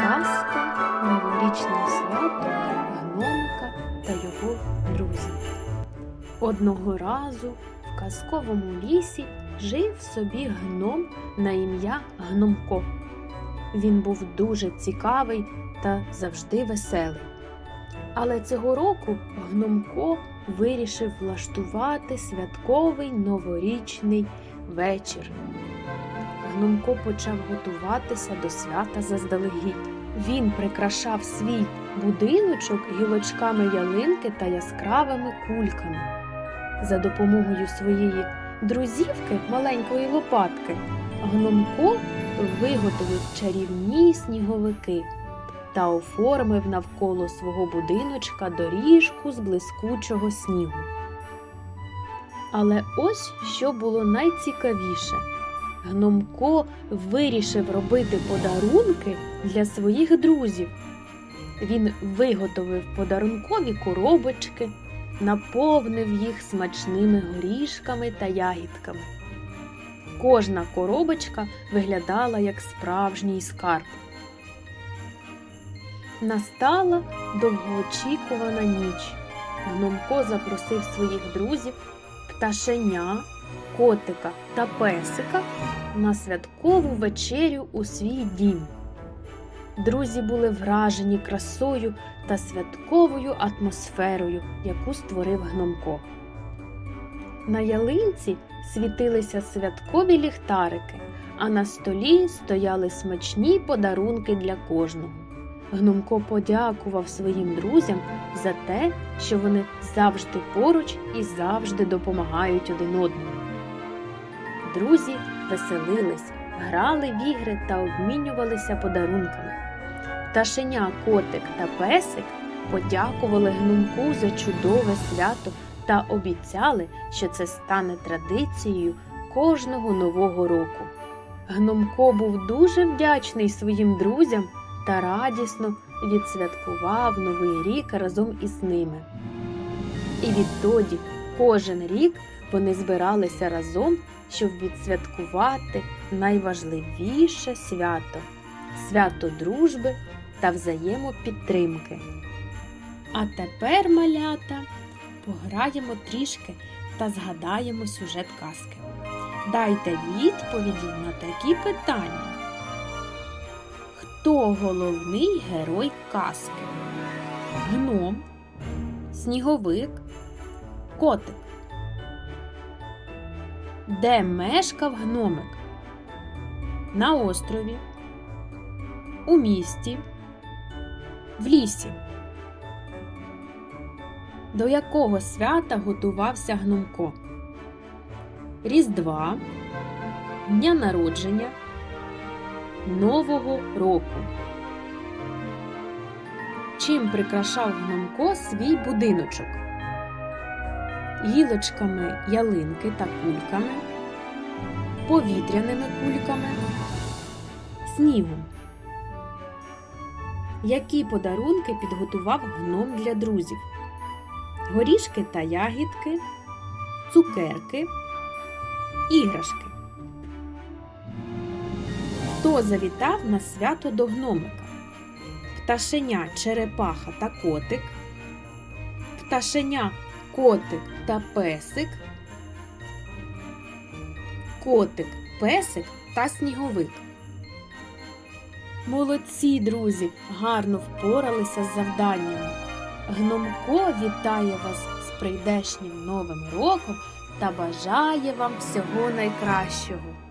Казка Новорічне свято гномика та його друзів. Одного разу в казковому лісі жив собі гном на ім'я Гномко. Він був дуже цікавий та завжди веселий. Але цього року Гномко вирішив влаштувати святковий новорічний вечір. Гномко почав готуватися до свята заздалегідь. Він прикрашав свій будиночок гілочками ялинки та яскравими кульками. За допомогою своєї друзівки маленької лопатки Гномко виготовив чарівні сніговики та оформив навколо свого будиночка доріжку з блискучого снігу. Але ось що було найцікавіше. Гномко вирішив робити подарунки для своїх друзів. Він виготовив подарункові коробочки, наповнив їх смачними горішками та ягідками. Кожна коробочка виглядала як справжній скарб. Настала довгоочікувана ніч. Гномко запросив своїх друзів, пташеня, котика та песика на святкову вечерю у свій дім. Друзі були вражені красою та святковою атмосферою, яку створив гномко. На ялинці світилися святкові ліхтарики, а на столі стояли смачні подарунки для кожного. Гномко подякував своїм друзям за те, що вони завжди поруч і завжди допомагають один одному. Друзі веселились, грали в ігри та обмінювалися подарунками. Пташеня, котик та песик подякували гномку за чудове свято та обіцяли, що це стане традицією кожного нового року. Гномко був дуже вдячний своїм друзям та радісно відсвяткував новий рік разом із ними. І відтоді кожен рік вони збиралися разом, щоб відсвяткувати найважливіше свято свято дружби та взаємопідтримки. А тепер, малята, пограємо трішки та згадаємо сюжет казки. Дайте відповіді на такі питання. Хто головний герой казки? Гном, сніговик, котик. Де мешкав гномик? На острові, у місті, в лісі. До якого свята готувався гномко? Різдва, Дня народження, Нового року. Чим прикрашав гномко свій будиночок? Гілочками ялинки та кульками, повітряними кульками, снігом. Які подарунки підготував гном для друзів? Горішки та ягідки, цукерки, іграшки. Хто завітав на свято до гномика? Пташеня, черепаха та котик, пташеня, котик та песик, котик, песик та сніговик. Молодці, друзі, гарно впоралися з завданнями. Гномко вітає вас з прийдешнім новим роком та бажає вам всього найкращого.